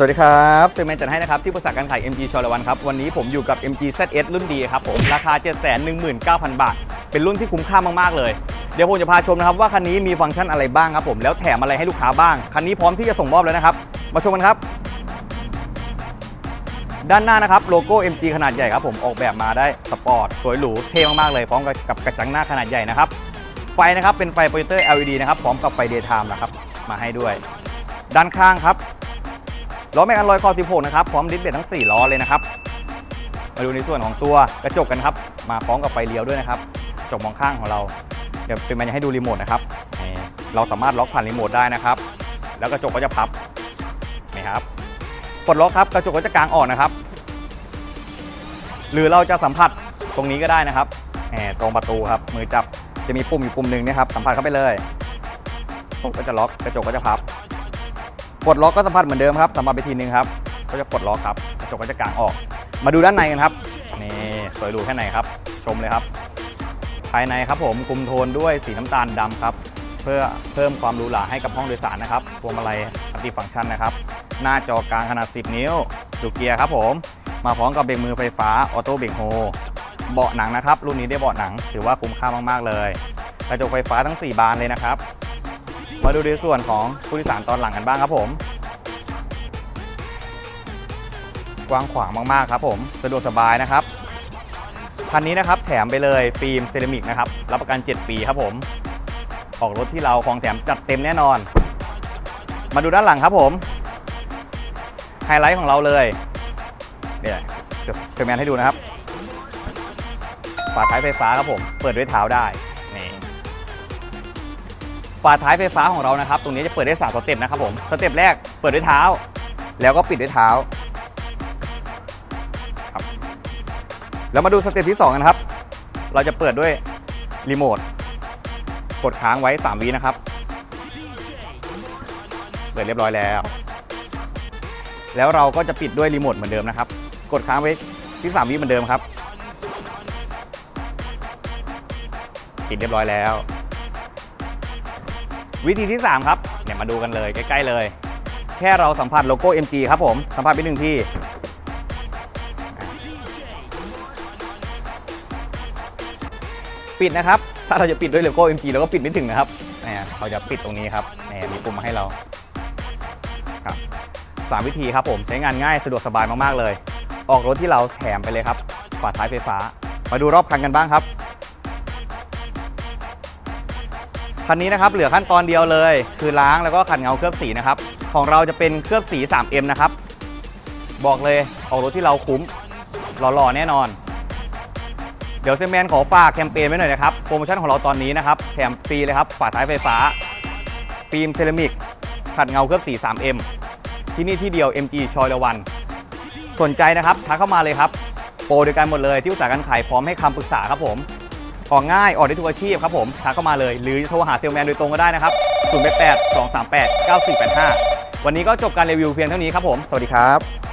สวัสดีครับเซอร์แมนจัดให้นะครับ ที่ปรึกษาการขาย MG ชอลวันครับ วันนี้ผมอยู่กับ MG ZS รุ่นดีครับผม ราคา 719,000 บาท เป็นรุ่นที่คุ้มค่ามาก ๆ เลย เดี๋ยวผมจะพาชมนะครับ ว่าคันนี้มีฟังก์ชันอะไรบ้างครับผม แล้วแถมอะไรให้ลูกค้าบ้าง คันนี้พร้อมที่จะส่งมอบแล้วนะครับ มาชมกันครับ ด้านหน้านะครับโลโก้ MG ขนาดใหญ่ครับผม ออกแบบมาได้สปอร์ตสวยหรูเท่มากๆเลย พร้อมกับกระจังหน้าขนาดใหญ่นะครับ ไฟนะครับเป็นไฟโปรเจคเตอร์ LED นะครับ พร้อมกับไฟ daytime นะครับ มาให้ด้วย ด้านข้างครับ ล้อแม็กอันลอยคอ 16 นะครับ พร้อมดิสเบรกทั้ง 4 ล้อเลยนะครับ มาดูในส่วนของตัวกระจกกันครับ มาพร้อมกับไฟเลี้ยวด้วยนะครับกระจกมองข้างของเรา เดี๋ยวเป็นมันจะให้ดูรีโมทนะครับ เราสามารถล็อกผ่านรีโมทได้นะครับ แล้วกระจกก็จะพับนี่ครับปลดล็อกครับ กระจกก็จะกางออกนะครับ หรือเราจะสัมผัสตรงนี้ก็ได้นะครับตรงประตูครับ มือจับจะมีปุ่มอยู่ปุ่มหนึ่งนะครับ สัมผัสเข้าไปเลยก็จะล็อก กระจกก็จะพับ ปลดล็อกก็สัมผัสเหมือนเดิมครับสัมผัสไปทีนึงครับก็จะปลดล็อกครับกระจกก็จะกางออก มาดูด้านในกันครับนี่สวยหรูแค่ไหนครับ ชมเลยครับ ภายในครับผมคุมโทนด้วยสีน้ำตาลดำครับเพื่อเพิ่มความหรูหราให้กับห้องโดยสารนะครับพวงมาลัยอัติฟังก์ชันนะครับ หน้าจอกลางขนาด 10 นิ้วดูเกียร์ครับผม มาพร้อมกับเบรกมือไฟฟ้าออโต้เบรกโฮเบาะหนังนะครับ รุ่นนี้ได้เบาะหนัง ถือว่าคุ้มค่ามากๆเลย กระจกไฟฟ้าทั้ง 4 บานเลยนะครับ มาดูในส่วนของผู้โดยสารตอนหลังกันบ้างครับผม กว้างขวางมากๆครับผมสะดวกสบายนะครับคันนี้นะครับแถมไปเลยฟิล์มเซรามิกนะครับรับประกัน 7 ปีครับผม ออกรถที่เราของแถมจัดเต็มแน่นอน มาดูด้านหลังครับผมไฮไลท์ของเราเลยเนี่ยจะเซอร์แมนให้ดูนะครับฝาท้ายไฟฟ้าครับผม เปิดด้วยเท้าได้ ฝาท้ายไฟฟ้าของเรานะครับ ตรงนี้จะเปิดได้3สเต็ปนะครับผม สเต็ปแรกเปิดด้วยเท้า แล้วก็ปิดด้วยเท้าครับแล้วมาดูสเต็ปที่2กันครับ เราจะเปิดด้วยรีโมท กดค้างไว้ 3วินะครับ เปิดเรียบร้อยแล้ว แล้วเราก็จะปิดด้วยรีโมทเหมือนเดิมนะครับ กดค้างไว้ที่3วิเหมือนเดิมครับ ปิดเรียบร้อยแล้ว วิธีที่ 3 ครับเนี่ยมาดูกันเลย ใกล้ๆเลย แค่เราสัมผัสโลโก้ MG ครับผม สัมผัสไปหนึ่งทีปิดนะครับ ถ้าเราจะปิดด้วยโลโก้ MG เราก็ปิดไม่ถึงนะครับเนี่ยเราจะปิดตรงนี้ครับเนี่ยมีปุ่มมาให้เราครับสามวิธีครับผมใช้งานง่ายสะดวกสบายมากๆเลย ออกรถที่เราแถมไปเลยครับฝาท้ายไฟฟ้า มาดูรอบคันกันบ้างครับ คันนี้นะครับเหลือขั้นตอนเดียวเลย คือล้างแล้วก็ขัดเงาเคลือบสีนะครับ ของเราจะเป็นเคลือบสี 3M นะครับ บอกเลยออกรถที่เราคุ้มหล่อๆแน่นอน เดี๋ยวเซมแมนขอฝากแคมเปญไว้หน่อยนะครับ โปรโมชั่นของเราตอนนี้นะครับแถมฟรีเลยครับฝาท้ายไฟฟ้า ฟิล์มเซรามิก ขัดเงาเคลือบสี 3M ที่นี่ที่เดียว MG ชอยละวัน สนใจนะครับทักเข้ามาเลยครับ โปรเดียวกันหมดเลยที่อุตสาหการขายพร้อมให้คำปรึกษาครับผม ออกง่ายออกได้ทุกอาชีพครับผมทักเข้ามาเลย หรือโทรหาเซลแมนโดยตรงก็ได้นะครับ0 8 2 3 8 9 4 8 5 วันนี้ก็จบการรีวิวเพียงเท่านี้ครับผม สวัสดีครับ